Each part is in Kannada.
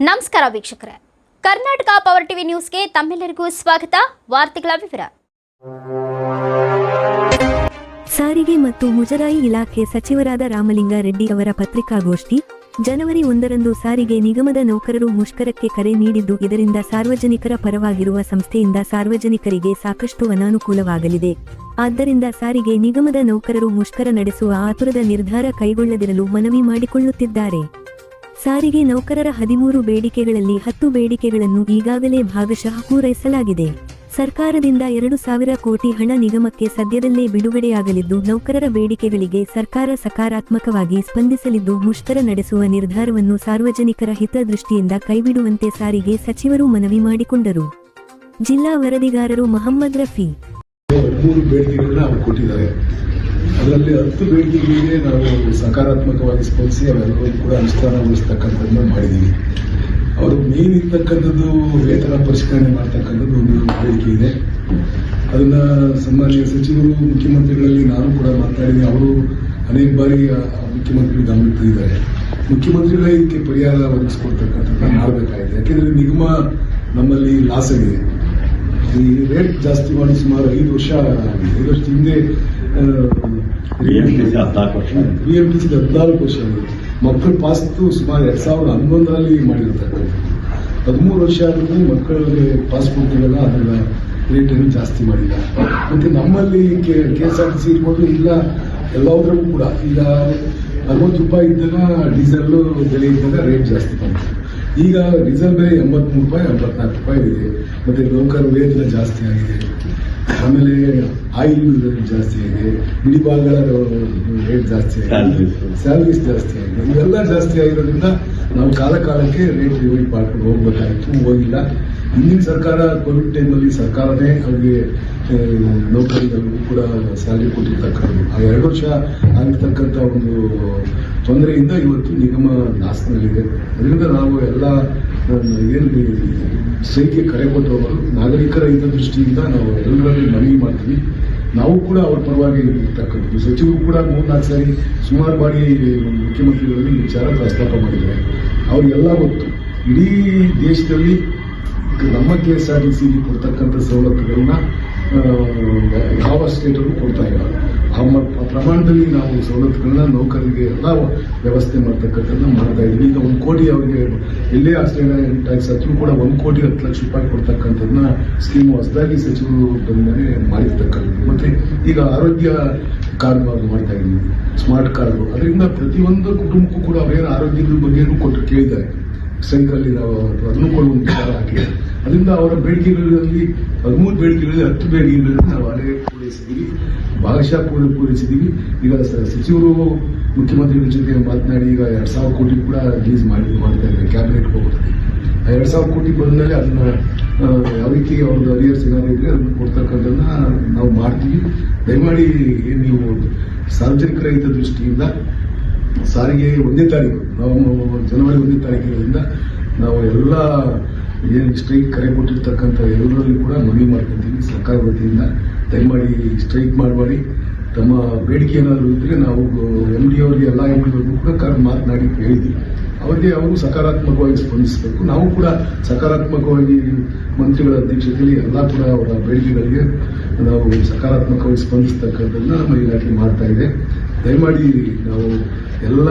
ನಮಸ್ಕಾರ ವೀಕ್ಷಕರೇ. ಕರ್ನಾಟಕ ಪವರ್ ಟಿವಿ ನ್ಯೂಸ್ಗೆ ತಮ್ಮೆಲ್ಲರಿಗೂ ಸ್ವಾಗತ. ವಾರ್ತೆಗಳ ವಿವರ. ಸಾರಿಗೆ ಮತ್ತು ಮುಜರಾಯಿ ಇಲಾಖೆ ಸಚಿವರಾದ ರಾಮಲಿಂಗ ರೆಡ್ಡಿ ಅವರ ಪತ್ರಿಕಾಗೋಷ್ಠಿ ಜನವರಿ ಒಂದರಂದು ಸಾರಿಗೆ ನಿಗಮದ ನೌಕರರು ಮುಷ್ಕರಕ್ಕೆ ಕರೆ ನೀಡಿದ್ದು ಇದರಿಂದ ಸಾರ್ವಜನಿಕರ ಪರವಾಗಿರುವ ಸಂಸ್ಥೆಯಿಂದ ಸಾರ್ವಜನಿಕರಿಗೆ ಸಾಕಷ್ಟು ಅನಾನುಕೂಲವಾಗಲಿದೆ. ಆದ್ದರಿಂದ ಸಾರಿಗೆ ನಿಗಮದ ನೌಕರರು ಮುಷ್ಕರ ನಡೆಸುವ ಆತುರದ ನಿರ್ಧಾರ ಕೈಗೊಳ್ಳದಿರಲು ಮನವಿ ಮಾಡಿಕೊಳ್ಳುತ್ತಿದ್ದಾರೆ. ಸಾರಿಗೆ ನೌಕರರ ಹದಿಮೂರು ಬೇಡಿಕೆಗಳಲ್ಲಿ ಹತ್ತು ಬೇಡಿಕೆಗಳನ್ನು ಈಗಾಗಲೇ ಭಾಗಶಃ ಪೂರೈಸಲಾಗಿದೆ. ಸರ್ಕಾರದಿಂದ ಎರಡು ಸಾವಿರ ಕೋಟಿ ಹಣ ನಿಗಮಕ್ಕೆ ಸದ್ಯದಲ್ಲೇ ಬಿಡುಗಡೆಯಾಗಲಿದ್ದು, ನೌಕರರ ಬೇಡಿಕೆಗಳಿಗೆ ಸರ್ಕಾರ ಸಕಾರಾತ್ಮಕವಾಗಿ ಸ್ಪಂದಿಸಲಿದ್ದು, ಮುಷ್ಕರ ನಡೆಸುವ ನಿರ್ಧಾರವನ್ನು ಸಾರ್ವಜನಿಕರ ಹಿತದೃಷ್ಟಿಯಿಂದ ಕೈಬಿಡುವಂತೆ ಸಾರಿಗೆ ಸಚಿವರು ಮನವಿ ಮಾಡಿಕೊಂಡರು. ಜಿಲ್ಲಾ ವರದಿಗಾರರು ಮಹಮ್ಮದ್ ರಫಿ. ಅದರಲ್ಲಿ ಹತ್ತು ಬೇಡಿಕೆಗಳಿಗೆ ನಾವು ಸಕಾರಾತ್ಮಕವಾಗಿ ಸ್ಪಂದಿಸಿ ಅವೆಲ್ಲವೂ ಕೂಡ ಅನುಷ್ಠಾನಗೊಳಿಸ್ತಕ್ಕಂಥದ್ದನ್ನ ಮಾಡಿದ್ದೀವಿ. ಅವರು ಮೇನ್ ಇರ್ತಕ್ಕಂಥದ್ದು ವೇತನ ಪರಿಷ್ಕರಣೆ ಮಾಡ್ತಕ್ಕಂಥದ್ದು ಒಂದು ಬೇಡಿಕೆ ಇದೆ. ಅದನ್ನ ಸನ್ಮಾನ್ಯ ಸಚಿವರು, ಮುಖ್ಯಮಂತ್ರಿಗಳಲ್ಲಿ ನಾನು ಕೂಡ ಮಾತಾಡಿದ್ದೀನಿ. ಅವರು ಅನೇಕ ಬಾರಿ ಮುಖ್ಯಮಂತ್ರಿಗಳು ಗಮನಕ್ಕೆ ತಂದಿದ್ದಾರೆ ಮುಖ್ಯಮಂತ್ರಿಗಳೇ ಇದಕ್ಕೆ ಪರಿಹಾರ ಒದಗಿಸ್ಕೊಡ್ತಕ್ಕಂಥದ್ದನ್ನ ಮಾಡಬೇಕಾಗಿದೆ. ಯಾಕೆಂದ್ರೆ ನಿಗಮ ನಮ್ಮಲ್ಲಿ ಲಾಸ್ ಆಗಿದೆ. ಈ ರೇಟ್ ಜಾಸ್ತಿ ಮಾಡಿ ಸುಮಾರು ಐದು ವರ್ಷ. ಐದು ವರ್ಷದ ಹಿಂದೆ ಬಿ ಎಂ ಟಿ ಸಿ ಹದಿನಾಲ್ಕು ವರ್ಷ ಮಕ್ಕಳ ಸುಮಾರು ಎರಡ್ ಸಾವಿರದ ಹನ್ನೊಂದರಲ್ಲಿ ಮಾಡಿರ್ತಕ್ಕಂಥ ಹದಿಮೂರು ವರ್ಷ ಆದ್ರೂ ಮಕ್ಕಳಿಗೆ ಪಾಸ್ ಕೊಡ್ತೀವಲ್ಲ ಅದನ್ನ ರೇಟ್ ಏನು ಜಾಸ್ತಿ ಮಾಡಿಲ್ಲ. ಮತ್ತೆ ನಮ್ಮಲ್ಲಿ K K S R T C ಇರ್ಬೋದು, ಇಲ್ಲ ಎಲ್ಲದ್ರಲ್ಲೂ ಕೂಡ. ಈಗ ಅರವತ್ತು ರೂಪಾಯಿ ಇದ್ದಾಗ ಡೀಸೆಲ್ ಬೆಲೆ ಇದ್ದಾಗ ರೇಟ್ ಜಾಸ್ತಿ ಬಂತು. ಈಗ ಡೀಸೆಲ್ ಬೆಲೆ ಎಂಬತ್ಮೂರು ರೂಪಾಯಿ, ಎಂಬತ್ನಾಲ್ಕು ರೂಪಾಯಿ ಇದೆ. ಮತ್ತೆ ನೌಕರ ವೇತನ ಜಾಸ್ತಿ ಆಗಿದೆ. ಆಮೇಲೆ ಆಯಿಲ್ ಜಾಸ್ತಿ ಆಗಿದೆ ಬಿಡಿಭಾಗಗಳ ರೇಟ್ ಜಾಸ್ತಿ ಆಗಿದೆ ಸ್ಯಾಲ್ರೀಸ್ ಜಾಸ್ತಿ ಆಗಿದೆ. ಇವೆಲ್ಲ ಜಾಸ್ತಿ ಆಗಿರೋದ್ರಿಂದ ನಾವು ಕಾಲ ಕಾಲಕ್ಕೆ ರೇಟ್ ರಿವೈಡ್ ಮಾಡ್ಕೊಂಡು ಹೋಗ್ಬೇಕಾಗಿತ್ತು ಹೋಗಿಲ್ಲ. ಹಿಂದಿನ ಸರ್ಕಾರ ಕೋವಿಡ್ ಟೈಮಲ್ಲಿ ಸರ್ಕಾರನೇ ಅವರಿಗೆ ನೌಕರಿಗಳು ನೌಕರಿಗಳಿಗೂ ಕೂಡ ಸ್ಯಾಲ್ರಿ ಕೊಟ್ಟಿರ್ತಕ್ಕಂಥದ್ದು. ಆ ಎರಡು ವರ್ಷ ಆಗಿರ್ತಕ್ಕಂಥ ಒಂದು ತೊಂದರೆಯಿಂದ ಇವತ್ತು ನಿಗಮ ನಾಶನಲ್ಲಿದೆ. ಅದರಿಂದ ನಾವು ಎಲ್ಲ ಏನು ಸೈಕೆ ಕರೆ ಕೊಟ್ಟವರು ನಾಗರಿಕರ ಹಿತದೃಷ್ಟಿಯಿಂದ ನಾವು ಎಲ್ಲರಲ್ಲಿ ಮನವಿ ಮಾಡ್ತೀವಿ. ನಾವು ಕೂಡ ಅವ್ರ ಪರವಾಗಿ ಇರ್ತಕ್ಕಂಥದ್ದು ಸಚಿವರು ಕೂಡ ಮೂರು ನಾಲ್ಕು ಸಾರಿ ಸುಮಾರು ಬಾರಿ ಮುಖ್ಯಮಂತ್ರಿಗಳಲ್ಲಿ ವಿಚಾರ ಪ್ರಸ್ತಾಪ ಮಾಡಿದ್ದಾರೆ. ಅವ್ರಿಗೆಲ್ಲ ಗೊತ್ತು. ಇಡೀ ದೇಶದಲ್ಲಿ ನಮ್ಮ K S R T C ಕೊಡ್ತಕ್ಕಂಥ ಸವಲತ್ತುಗಳನ್ನ ಯಾವ ಸ್ಟೇಟಲ್ಲೂ ಕೊಡ್ತಾ ಇಲ್ಲ. ಪ್ರಮಾಣದಲ್ಲಿ ನಾವು ಸವಲತ್ತುಗಳನ್ನ ನೌಕರರಿಗೆ ಎಲ್ಲ ವ್ಯವಸ್ಥೆ ಮಾಡ್ತಕ್ಕಂಥದ್ದನ್ನ ಮಾಡ್ತಾ ಇದ್ವಿ ಈಗ ಒಂದು ಕೋಟಿ ಅವರಿಗೆ ಎಲ್ಲೇ ಆಸ್ಟ್ರೇಲಿಯಾ ಟ್ಯಾಕ್ಸ್ ಹತ್ರ ಕೂಡ ಒಂದು ಕೋಟಿ ಹತ್ತು ಲಕ್ಷ ರೂಪಾಯಿ ಕೊಡ್ತಕ್ಕಂಥದ್ದನ್ನ ಸ್ಕೀಮ್ ಹೊಸದಾಗಿ ಸಚಿವರು ಬಂದರೆ ಮಾಡಿರ್ತಕ್ಕಂಥದ್ದು. ಮತ್ತೆ ಈಗ ಆರೋಗ್ಯ ಕಾರ್ಡ್ ಮಾಡ್ತಾ ಇದ್ದೀವಿ. ಸ್ಮಾರ್ಟ್ ಕಾರ್ಡ್ ಅದರಿಂದ ಪ್ರತಿಯೊಂದು ಕುಟುಂಬಕ್ಕೂ ಕೂಡ ಅವರೇನು ಆರೋಗ್ಯದ ಬಗ್ಗೆನೂ ಕೊಟ್ಟು ಕೇಳಿದ್ದಾರೆ. ಸೈಕಲ್ಲಿ ನಾವು ಅದನ್ನು ಕೊಡುವ ವಿಚಾರ ಹಾಕಿದೆ ಅದರಿಂದ ಅವರ ಬೇಡಿಕೆಗಳಲ್ಲಿ ಹದಿಮೂರು ಬೇಡಿಕೆಗಳಲ್ಲಿ ಹತ್ತು ಬೇಡಿಕೆಗಳಲ್ಲಿ ನಾವು ಹಳೆ ಪೂರೈಸಿದ್ದೀವಿ ಭಾಗಶಃ ಪೂರ ಪೂರೈಸಿದ್ದೀವಿ. ಈಗ ಸಚಿವರು ಮುಖ್ಯಮಂತ್ರಿಗಳ ಜೊತೆ ಮಾತನಾಡಿ ಈಗ ಎರಡು ಸಾವಿರ ಕೋಟಿ ಕೂಡ ರಿಲೀಸ್ ಮಾಡಿ ಮಾಡ್ತಾ ಇದ್ದಾರೆ ಕ್ಯಾಬಿನೆಟ್ ಹೋಗುತ್ತೆ. ಆ ಎರಡು ಸಾವಿರ ಕೋಟಿ ಬಂದ್ಮೇಲೆ ಅದನ್ನ ಆ, ಯಾವ ರೀತಿ ಅವ್ರದ್ದು ಅರಿಯರ್ಸ್ ಏನಾದ್ರು ಇದ್ರೆ ಅದನ್ನು ಕೊಡ್ತಕ್ಕಂಥದ್ದನ್ನ ನಾವು ಮಾಡ್ತೀವಿ. ದಯಮಾಡಿ ನೀವು ಸಾರ್ವಜನಿಕರ ಹಿತದೃಷ್ಟಿಯಿಂದ ಸಾರಿಗೆ ಒಂದೇ ತಾರೀಕು ನಾವು ಜನವರಿ ಒಂದನೇ ತಾರೀಕಿನಿಂದ ನಾವು ಎಲ್ಲ ಏನು ಸ್ಟ್ರೈಕ್ ಕರೆ ಕೊಟ್ಟಿರ್ತಕ್ಕಂಥ ಎಲ್ಲರಲ್ಲಿ ಕೂಡ ಮನವಿ ಮಾಡ್ಕೊತೀವಿ ಸರ್ಕಾರ ವತಿಯಿಂದ. ದಯಮಾಡಿ ಸ್ಟ್ರೈಕ್ ಮಾಡಬೇಡಿ ತಮ್ಮ ಬೇಡಿಕೆ ಏನಾದರೂ ಇದ್ರೆ ನಾವು ಎಂ ಡಿ ಅವರಿಗೆ ಎಲ್ಲ ಎಂ ಡಿ ಕೂಡ ಕರೆ ಮಾತನಾಡಿ ಹೇಳಿದ್ವಿ ಅವರಿಗೆ ಅವರು ಸಕಾರಾತ್ಮಕವಾಗಿ ಸ್ಪಂದಿಸಬೇಕು. ನಾವು ಕೂಡ ಸಕಾರಾತ್ಮಕವಾಗಿ ಮಂತ್ರಿಗಳ ಅಧ್ಯಕ್ಷತೆಯಲ್ಲಿ ಎಲ್ಲ ಕೂಡ ಅವರ ಬೇಡಿಕೆಗಳಿಗೆ ನಾವು ಸಕಾರಾತ್ಮಕವಾಗಿ ಸ್ಪಂದಿಸ್ತಕ್ಕಂಥದ್ದನ್ನ ನಮ್ಮ ಇಲಾಖೆ ಮಾಡ್ತಾ ಇದೆ. ದಯಮಾಡಿ ನಾವು ಎಲ್ಲ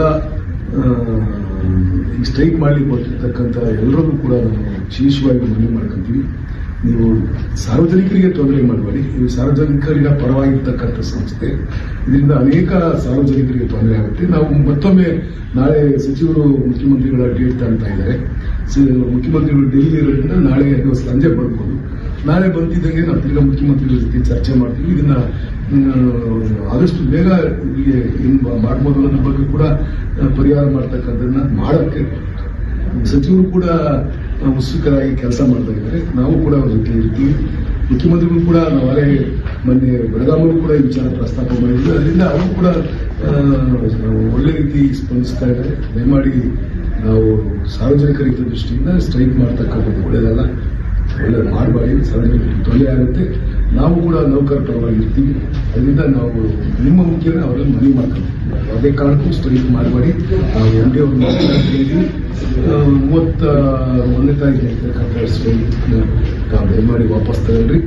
ಸ್ಟ್ರೈಕ್ ಮಾಡಲಿಕ್ಕೆ ಬರ್ತಿರ್ತಕ್ಕಂಥ ಎಲ್ಲರಿಗೂ ಕೂಡ ನಾವು ವಿಶೇಷವಾಗಿ ಮನವಿ ಮಾಡ್ಕೊಂತೀವಿ. ನೀವು ಸಾರ್ವಜನಿಕರಿಗೆ ತೊಂದರೆ ಮಾಡಬೇಡಿ ನೀವು ಸಾರ್ವಜನಿಕರಿಗೆ ಪರವಾಗಿರ್ತಕ್ಕಂಥ ಸಂಸ್ಥೆ. ಇದರಿಂದ ಅನೇಕ ಸಾರ್ವಜನಿಕರಿಗೆ ತೊಂದರೆ ಆಗುತ್ತೆ. ನಾವು ಮತ್ತೊಮ್ಮೆ ನಾಳೆ ಸಚಿವರು ಮುಖ್ಯಮಂತ್ರಿಗಳ ಡೇಟ್ ತಗೊಳ್ತಾ ಇದ್ದಾರೆ. ಮುಖ್ಯಮಂತ್ರಿಗಳು ಡೆಲ್ಲಿ ಇರೋದ್ರಿಂದ ನಾಳೆ ನೀವು ಸಂಜೆ ಬರ್ಬೋದು. ನಾಳೆ ಬಂದಿದ್ದಂಗೆ ನಾವು ತಿರ್ಗಾ ಮುಖ್ಯಮಂತ್ರಿಗಳ ಜೊತೆ ಚರ್ಚೆ ಮಾಡ್ತೀವಿ. ಇದನ್ನ ಆದಷ್ಟು ಬೇಗ ಇಲ್ಲಿ ಮಾ- ಮಾಡ್ಬೋದು ಅನ್ನೋದ್ರ ಬಗ್ಗೆ ಕೂಡ ಪರಿಹಾರ ಮಾಡ್ತಕ್ಕಂಥದ್ದನ್ನ ಮಾಡಕ್ಕೆ ಸಚಿವರು ಕೂಡ ಉತ್ಸುಕರಾಗಿ ಕೆಲಸ ಮಾಡ್ತಾ ಇದ್ದಾರೆ. ನಾವು ಕೂಡ ಅವ್ರ ಜೊತೆ ಇರ್ತೀವಿ. ಮುಖ್ಯಮಂತ್ರಿಗಳು ಕೂಡ ನಾವೇ ಮೊನ್ನೆ ಬೆಳಗಾವಿ ಕೂಡ ಈ ವಿಚಾರ ಪ್ರಸ್ತಾಪ ಮಾಡಿದ್ರು. ಅದರಿಂದ ಅವರು ಕೂಡ ಒಳ್ಳೆ ರೀತಿ ಸ್ಪಂದಿಸ್ತಾ ಇದ್ದಾರೆ. ದಯಮಾಡಿ ನಾವು ಸಾರ್ವಜನಿಕರ ಹಿತದೃಷ್ಟಿಯಿಂದ ಸ್ಟ್ರೈಕ್ ಮಾಡ್ತಕ್ಕಂಥದ್ದು ಒಳ್ಳೆಯದಲ್ಲ ಒಳ್ಳೆ ಮಾಡಬಾರ್ದು. ಸಾರ್ವಜನಿಕರಿಗೆ ತೊಂದರೆ ಆಗುತ್ತೆ. ನಾವು ಕೂಡ ನೌಕರ ಪರವಾಗಿ ಇರ್ತೀವಿ. ಅದರಿಂದ ನಾವು ನಿಮ್ಮ ಮುಖ್ಯನೇ ಅವರಲ್ಲಿ ಮನವಿ ಮಾಡ್ತೀವಿ ಯಾವುದೇ ಕಾರಣಕ್ಕೂ ಸ್ಟ್ರೈಕ್ ಮಾಡಬೇಡಿ ನಾವು ಎಂ ಡಿ ಅವ್ರು ಮಾತನಾಡ್ತಿದ್ದೀವಿ ಮೂವತ್ತ ಒಂದನೇ ತಾರೀಕು ನಾವು ದಯಮಾಡಿ ವಾಪಸ್ ತಗೊಳ್ರಿ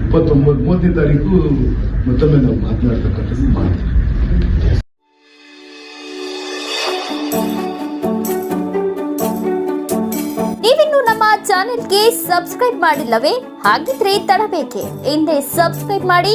ಇಪ್ಪತ್ತೊಂಬತ್ತು ಮೂವತ್ತನೇ ತಾರೀಕು ಮತ್ತೊಮ್ಮೆ ನಾವು ಮಾತನಾಡ್ತಕ್ಕಂಥದ್ದು ಮಾಡ್ತೀವಿ. ನಮ್ಮ ಚಾನೆಲ್ಗೆ ಸಬ್ಸ್ಕ್ರೈಬ್ ಮಾಡಿಲ್ಲವೇ? ಹಾಗಿದ್ರೆ ತಡಬೇಕೆ. ಹಿಂದೆ ಸಬ್ಸ್ಕ್ರೈಬ್ ಮಾಡಿ